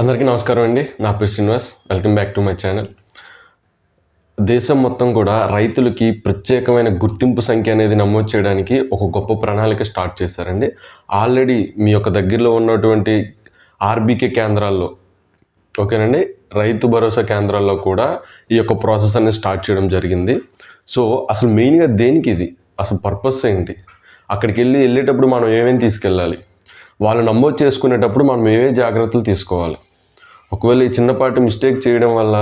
అందరికీ నమస్కారం అండి. నా పేరు Srinivas. Welcome back to my channel దేశం మొత్తం కూడా రైతులకి ప్రత్యేకమైన గుర్తింపు సంఖ్య అనేది నమోదు చేయడానికి ఒక గొప్ప ప్రణాళిక స్టార్ట్ చేశారండి. ఆల్రెడీ మీ యొక్క దగ్గరలో ఉన్నటువంటి ఆర్బీకే కేంద్రాల్లో ఓకేనండి? రైతు భరోసా కేంద్రాల్లో కూడా ఈ యొక్క ప్రాసెస్ అనేది స్టార్ట్ చేయడం జరిగింది. సో అసలు మెయిన్గా దేనికి ఇది? అసలు పర్పస్ ఏంటి? అక్కడికి వెళ్ళి వెళ్ళేటప్పుడు మనం ఏమేమి తీసుకెళ్ళాలి? వాళ్ళు నమోదు చేసుకునేటప్పుడు మనం ఏమేమి జాగ్రత్తలు తీసుకోవాలి? ఒకవేళ ఈ చిన్నపాటి మిస్టేక్ చేయడం వల్ల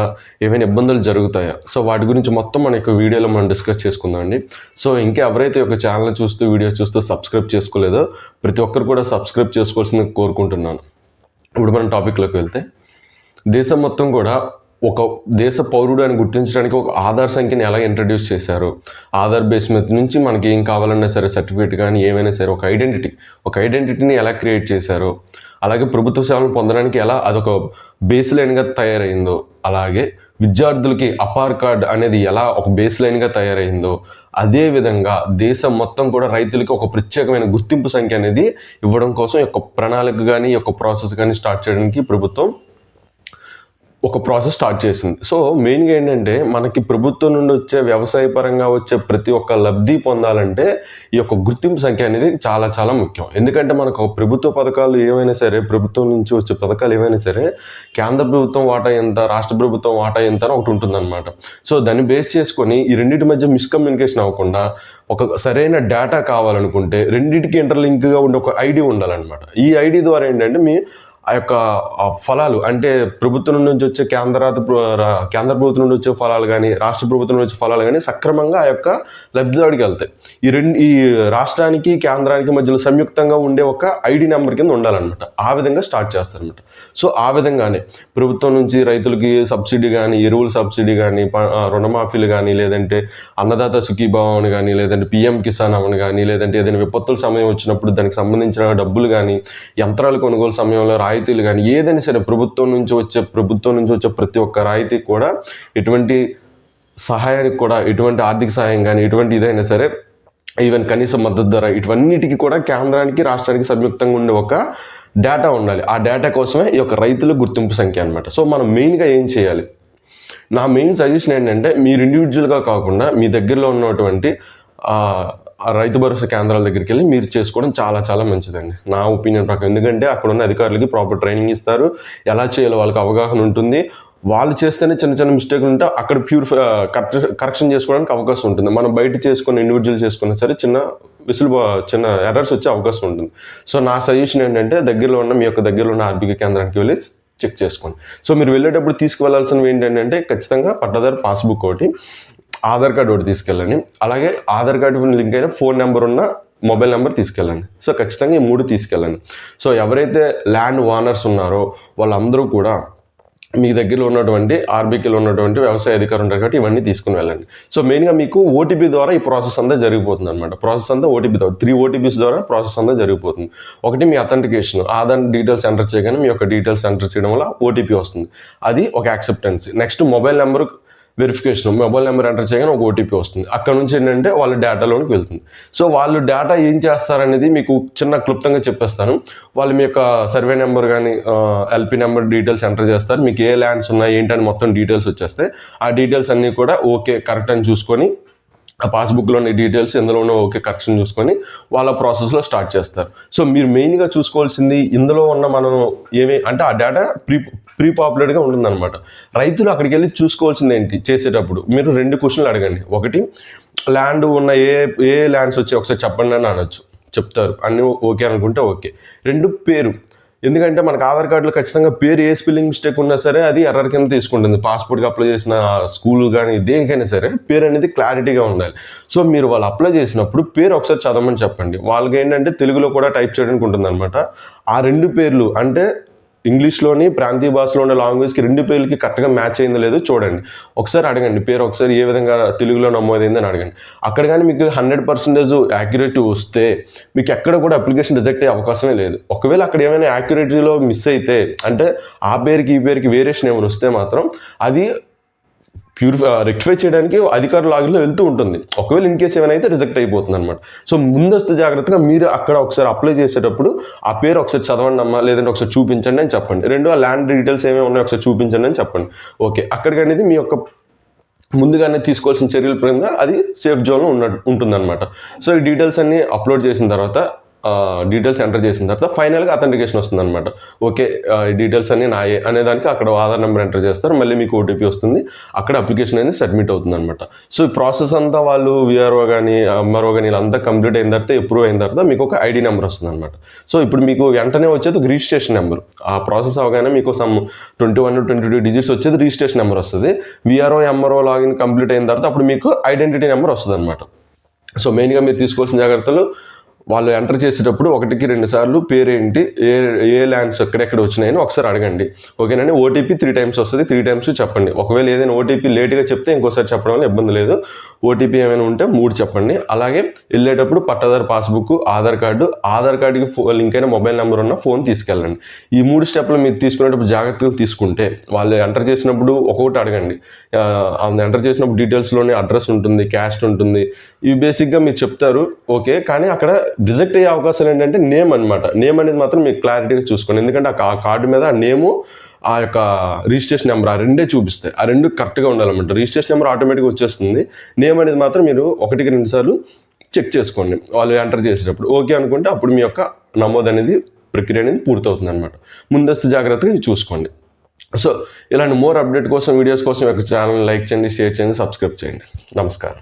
ఏమైనా ఇబ్బందులు జరుగుతాయా? సో వాటి గురించి మొత్తం మన యొక్క వీడియోలో మనం డిస్కస్ చేసుకుందామండి సో ఇంకా ఎవరైతే ఒక ఛానల్ చూస్తూ వీడియోస్ చూస్తూ సబ్స్క్రైబ్ చేసుకోలేదో ప్రతి ఒక్కరు కూడా సబ్స్క్రైబ్ చేసుకోవాల్సింది కోరుకుంటున్నాను. ఇప్పుడు మనం టాపిక్లోకి వెళ్తే దేశం మొత్తం కూడా ఒక దేశ పౌరుడు అని గుర్తించడానికి ఒక ఆధార్ సంఖ్యని ఎలా ఇంట్రడ్యూస్ చేశారు? ఆధార్ బేస్ మీద నుంచి మనకి ఏం కావాలన్నా సరే సర్టిఫికేట్ కానీ ఏమైనా సరే ఒక ఐడెంటిటీ ఒక ఐడెంటిటీని ఎలా క్రియేట్ చేశారు? అలాగే ప్రభుత్వ సేవలను పొందడానికి ఎలా అదొక బేస్ లైన్గా తయారైందో అలాగే విద్యార్థులకి అపార్ కార్డ్ అనేది ఎలా ఒక బేస్ లైన్గా తయారైందో అదేవిధంగా దేశం మొత్తం కూడా రైతులకి ఒక ప్రత్యేకమైన గుర్తింపు సంఖ్య అనేది ఇవ్వడం కోసం ఈ యొక్క ప్రణాళిక కానీ ఈ యొక్క ప్రాసెస్ కానీ స్టార్ట్ చేయడానికి ప్రభుత్వం ఒక ప్రాసెస్ స్టార్ట్ చేసింది. సో మెయిన్గా ఏంటంటే మనకి ప్రభుత్వం నుండి వచ్చే వ్యవసాయ పరంగా వచ్చే ప్రతి ఒక్క లబ్ధి పొందాలంటే ఈ యొక్క గుర్తింపు సంఖ్య అనేది చాలా చాలా ముఖ్యం. ఎందుకంటే మనకు ప్రభుత్వ పథకాలు ఏమైనా సరే ప్రభుత్వం నుంచి వచ్చే పథకాలు ఏమైనా సరే కేంద్ర ప్రభుత్వం వాటా ఎంత రాష్ట్ర ప్రభుత్వం వాటా ఎంత అని ఒకటి ఉంటుందన్నమాట. సో దాన్ని బేస్ చేసుకొని ఈ రెండింటి మధ్య మిస్కమ్యూనికేషన్ అవ్వకుండా ఒక సరైన డేటా కావాలనుకుంటే రెండింటికి ఇంటర్లింక్గా ఉండే ఒక ఐడి ఉండాలన్నమాట. ఈ ఐడి ద్వారా ఏంటంటే మీ ఆ యొక్క ఫలాలు అంటే ప్రభుత్వం నుంచి వచ్చే కేంద్ర కేంద్ర ప్రభుత్వం నుండి వచ్చే ఫలాలు కానీ రాష్ట్ర ప్రభుత్వం నుండి వచ్చే ఫలాలు కానీ సక్రమంగా ఆ యొక్క లబ్ధిదారుడికి వెళ్తాయి. ఈ రెండు ఈ రాష్ట్రానికి కేంద్రానికి మధ్యలో సంయుక్తంగా ఉండే ఒక ఐడి నెంబర్ కింద ఉండాలన్నమాట. ఆ విధంగా స్టార్ట్ చేస్తారనమాట సో ఆ విధంగానే ప్రభుత్వం నుంచి రైతులకి సబ్సిడీ కానీ ఎరువుల సబ్సిడీ కానీ రుణమాఫీలు కానీ లేదంటే అన్నదాత సుఖీభావం అని కానీ లేదంటే పిఎం కిసాన్ అవని కానీ లేదంటే ఏదైనా విపత్తుల సమయం వచ్చినప్పుడు దానికి సంబంధించిన డబ్బులు కానీ యంత్రాలు కొనుగోలు సమయంలో రాయితీలు కానీ ఏదైనా సరే ప్రభుత్వం నుంచి వచ్చే ప్రభుత్వం నుంచి వచ్చే ప్రతి ఒక్క రాయితీ కూడా ఎటువంటి సహాయానికి కూడా ఎటువంటి ఆర్థిక సహాయం కానీ ఎటువంటి ఇదైనా సరే ఈవెన్ కనీస మద్దతు ధర ఇటువన్నిటికీ కూడా కేంద్రానికి రాష్ట్రానికి సంయుక్తంగా ఉండే ఒక డేటా ఉండాలి. ఆ డేటా కోసమే ఈ యొక్క రైతుల గుర్తింపు సంఖ్య అనమాట సో మనం మెయిన్గా ఏం చేయాలి? నా మెయిన్ సజెషన్ ఏంటంటే మీరు ఇండివిజువల్గా కాకుండా మీ దగ్గరలో ఉన్నటువంటి ఆ, రైతు భరోసా కేంద్రాల దగ్గరికి వెళ్ళి మీరు చేసుకోవడం చాలా చాలా మంచిదండి. నా ఒపీనియన్ ప్రకారం. ఎందుకంటే అక్కడ ఉన్న అధికారులకి ప్రాపర్ ట్రైనింగ్ ఇస్తారు. ఎలా చేయాలో వాళ్ళకి అవగాహన ఉంటుంది. వాళ్ళు చేస్తేనే చిన్న చిన్న మిస్టేక్లు ఉంటే అక్కడ ప్యూరిఫై కరెక్ట్ కరెక్షన్ చేసుకోవడానికి అవకాశం ఉంటుంది. మనం బయట చేసుకున్న ఇండివిజువల్ చేసుకున్నా సరే చిన్న విసులు చిన్న ఎర్రర్స్ వచ్చే అవకాశం ఉంటుంది. సో నా సజెషన్ ఏంటంటే దగ్గరలో ఉన్న మీ యొక్క దగ్గరలో ఉన్న ఆర్థిక కేంద్రానికి వెళ్ళి చెక్ చేసుకోండి. సో మీరు వెళ్ళేటప్పుడు తీసుకువెళ్ళాల్సినవి ఏంటంటే ఖచ్చితంగా పట్టదారు పాస్బుక్ ఒకటి. ఆధార్ కార్డు ఒకటి తీసుకెళ్ళండి. అలాగే ఆధార్ కార్డు లింక్ అయిన ఫోన్ నెంబర్ ఉన్న మొబైల్ నెంబర్ తీసుకెళ్ళండి. సో ఖచ్చితంగా ఈ మూడు తీసుకెళ్ళండి. సో ఎవరైతే ల్యాండ్ ఓనర్స్ ఉన్నారో వాళ్ళందరూ కూడా మీ దగ్గరలో ఉన్నటువంటి ఆర్బీకేలో ఉన్నటువంటి వ్యవసాయ అధికారులు ఉంటారు కాబట్టి ఇవన్నీ తీసుకుని వెళ్ళండి. సో మెయిన్గా మీకు ఓటీపీ ద్వారా ఈ ప్రాసెస్ అంతా జరిగిపోతుంది అనమాట ప్రాసెస్ అంతా ఓటీపీ ద్వారా త్రీ ఓటీపీస్ ద్వారా ప్రాసెస్ అంతా జరిగిపోతుంది. ఒకటి మీ అథెంటికేషన్ ఆధార్ డీటెయిల్స్ ఎంటర్ చేయగానే మీ యొక్క డీటెయిల్స్ ఎంటర్ చేయడం వల్ల ఓటీపీ వస్తుంది. అది ఒక acceptancy. Next mobile number verification mobile number enter చేయగానే ఒక ఓటీపీ వస్తుంది. అక్కడ నుంచి ఏంటంటే వాళ్ళ డేటాలోనికి వెళ్తుంది. సో వాళ్ళు డేటా ఏం చేస్తారనేది మీకు చిన్న క్లుప్తంగా చెప్పేస్తాను. వాళ్ళు మీ యొక్క సర్వే నెంబర్ కానీ ఎల్పి నెంబర్ డీటెయిల్స్ ఎంటర్ చేస్తారు. మీకు ఏ ల్యాండ్స్ ఉన్నాయి ఏంటని మొత్తం డీటెయిల్స్ వచ్చేస్తాయి. ఆ డీటెయిల్స్ అన్నీ కూడా ఓకే కరెక్ట్ అని చూసుకొని ఆ పాస్బుక్లోని డీటెయిల్స్ ఎందులోనో ఓకే కరెక్షన్ చూసుకొని వాళ్ళ ప్రాసెస్లో స్టార్ట్ చేస్తారు. సో మీరు మెయిన్గా చూసుకోవాల్సింది ఇందులో ఉన్న మనం ఏమి అంటే ఆ డేటా ప్రీ ప్రీ పాపులర్గా ఉంటుందన్నమాట. రైతులు అక్కడికి వెళ్ళి చూసుకోవాల్సింది ఏంటి? చేసేటప్పుడు మీరు రెండు క్వశ్చన్లు అడగండి. ఒకటి ల్యాండ్ ఉన్న ఏ ఏ ల్యాండ్స్ వచ్చి ఒకసారి చెప్పండి అని అనొచ్చు. చెప్తారు. అన్నీ ఓకే అనుకుంటే ఓకే. రెండు పేరు. ఎందుకంటే మనకు ఆధార్ కార్డులో ఖచ్చితంగా పేరు ఏ స్పెల్లింగ్ మిస్టేక్ ఉన్నా సరే అది ఎర్రర్ కింద తీసుకుంటుంది. పాస్పోర్ట్కి అప్లై చేసిన స్కూల్ కానీ దేనికైనా సరే పేరు అనేది క్లారిటీగా ఉండాలి. సో మీరు వాళ్ళు అప్లై చేసినప్పుడు పేరు ఒకసారి చదవమని చెప్పండి. వాళ్ళకి ఏంటంటే తెలుగులో కూడా టైప్ చేయడానికి ఉంటుంది ఆ రెండు పేర్లు అంటే ఇంగ్లీష్లోని ప్రాంతీయ భాషలో ఉన్న లాంగ్వేజ్కి రెండు పేర్లకి కరెక్ట్గా మ్యాచ్ అయిందో లేదో చూడండి. ఒకసారి అడగండి పేరు ఒకసారి ఏ విధంగా తెలుగులో నమోదైందని అడగండి. అక్కడ కానీ మీకు హండ్రెడ్ పర్సెంటేజ్ యాక్యురేట్ వస్తే మీకు ఎక్కడ కూడా అప్లికేషన్ రిజెక్ట్ అయ్యే అవకాశమే లేదు. ఒకవేళ అక్కడ ఏమైనా యాక్యురేటరీలో మిస్ అయితే అంటే ఆ పేరుకి ఈ పేరుకి వేరియేషన్ ఏమైనా వస్తే మాత్రం అది ప్యూరిఫై రెక్టిఫై చేయడానికి అధికార లాగిలో వెళ్తూ ఉంటుంది. ఒకవేళ ఇన్ కేసు ఏమైనా అయితే రిజెక్ట్ అయిపోతుంది అనమాట సో ముందస్తు జాగ్రత్తగా మీరు అక్కడ ఒకసారి అప్లై చేసేటప్పుడు ఆ పేరు ఒకసారి చదవండి అమ్మా లేదంటే ఒకసారి చూపించండి అని చెప్పండి. రెండు ఆ ల్యాండ్ డీటెయిల్స్ ఏమేమి ఉన్నాయో ఒకసారి చూపించండి అని చెప్పండి. ఓకే అక్కడికి అనేది మీ యొక్క ముందుగానే తీసుకోవాల్సిన చర్యల పరంగా అది సేఫ్ జోన్లో ఉన్న ఉంటుందన్నమాట. సో ఈ డీటెయిల్స్ అన్ని అప్లోడ్ చేసిన తర్వాత డీటెయిల్స్ ఎంటర్ చేసిన తర్వాత ఫైనల్గా అథెంటికేషన్ వస్తుంది అనమాట ఓకే ఈ డీటెయిల్స్ అన్ని నాయే అనే దానికి అక్కడ ఆధార్ నెంబర్ ఎంటర్ చేస్తారు మళ్ళీ మీకు ఓటీపీ వస్తుంది అక్కడ అప్లికేషన్ అనేది సబ్మిట్ అవుతుంది అనమాట సో ఈ ప్రాసెస్ అంతా వాళ్ళు విఆర్ఓ కానీ ఎంఆర్ఓ కానీ వీళ్ళంతా కంప్లీట్ అయిన తర్వాత అప్రూవ్ అయిన తర్వాత మీకు ఒక ఐడి నెంబర్ వస్తుంది అనమాట సో ఇప్పుడు మీకు వెంటనే వచ్చేది రిజిస్ట్రేషన్ నెంబర్ ఆ ప్రాసెస్ అవగానే మీకు some twenty one twenty two digits వచ్చేది రిజిస్ట్రేషన్ నెంబర్ వస్తుంది. విఆర్ఓ ఎంఆర్ఓ లాగిన్ కంప్లీట్ అయిన తర్వాత అప్పుడు మీకు ఐడెంటిటీ నెంబర్ వస్తుంది అనమాట సో మెయిన్గా మీరు తీసుకోవాల్సిన జాగ్రత్తలు వాళ్ళు ఎంటర్ చేసేటప్పుడు ఒకటికి రెండు సార్లు పేరేంటి ఏ ఏ ల్యాండ్స్ ఎక్కడెక్కడ వచ్చినాయని ఒకసారి అడగండి. ఓకేనండి ఓటీపీ త్రీ టైమ్స్ వస్తుంది. త్రీ టైమ్స్ చెప్పండి. ఒకవేళ ఏదైనా ఓటీపీ లేట్గా చెప్తే ఇంకోసారి చెప్పడం వల్ల ఇబ్బంది లేదు. ఓటీపీ ఏమైనా ఉంటే మూడు చెప్పండి. అలాగే వెళ్ళేటప్పుడు పట్టాదారు పాస్బుక్ ఆధార్ కార్డు ఆధార్ కార్డుకి ఫో లింక్ అయిన మొబైల్ నెంబర్ ఉన్న ఫోన్ తీసుకెళ్ళండి. ఈ మూడు స్టెప్లు మీరు తీసుకునేటప్పుడు జాగ్రత్తలు తీసుకుంటే వాళ్ళు ఎంటర్ చేసినప్పుడు ఒక్కొక్కటి అడగండి. ఎంటర్ చేసినప్పుడు డీటెయిల్స్లోనే అడ్రస్ ఉంటుంది క్యాస్ట్ ఉంటుంది. ఇవి బేసిక్గా మీరు చెప్తారు. ఓకే? కానీ అక్కడ రిజెక్ట్ అయ్యే అవకాశాలు ఏంటంటే నేమ్ అనమాట నేమ్ అనేది మాత్రం మీకు క్లారిటీగా చూసుకోండి. ఎందుకంటే ఆ కార్డు మీద ఆ నేము ఆ యొక్క రిజిస్ట్రేషన్ నెంబర్ ఆ రెండే చూపిస్తాయి. ఆ రెండు కరెక్ట్గా ఉండాలన్నమాట. రిజిస్ట్రేషన్ నెంబర్ ఆటోమేటిక్గా వచ్చేస్తుంది. నేమ్ అనేది మాత్రం మీరు ఒకటికి రెండు సార్లు చెక్ చేసుకోండి. వాళ్ళు ఎంటర్ చేసేటప్పుడు. ఓకే అనుకుంటే అప్పుడు మీ యొక్క నమోదు అనేది ప్రక్రియ అనేది పూర్తవుతుంది అనమాట ముందస్తు జాగ్రత్తగా చూసుకోండి. సో ఇలాంటి మోర్ అప్డేట్ కోసం వీడియోస్ కోసం యొక్క ఛానల్ లైక్ చేయండి షేర్ చేయండి సబ్స్క్రైబ్ చేయండి. నమస్కారం.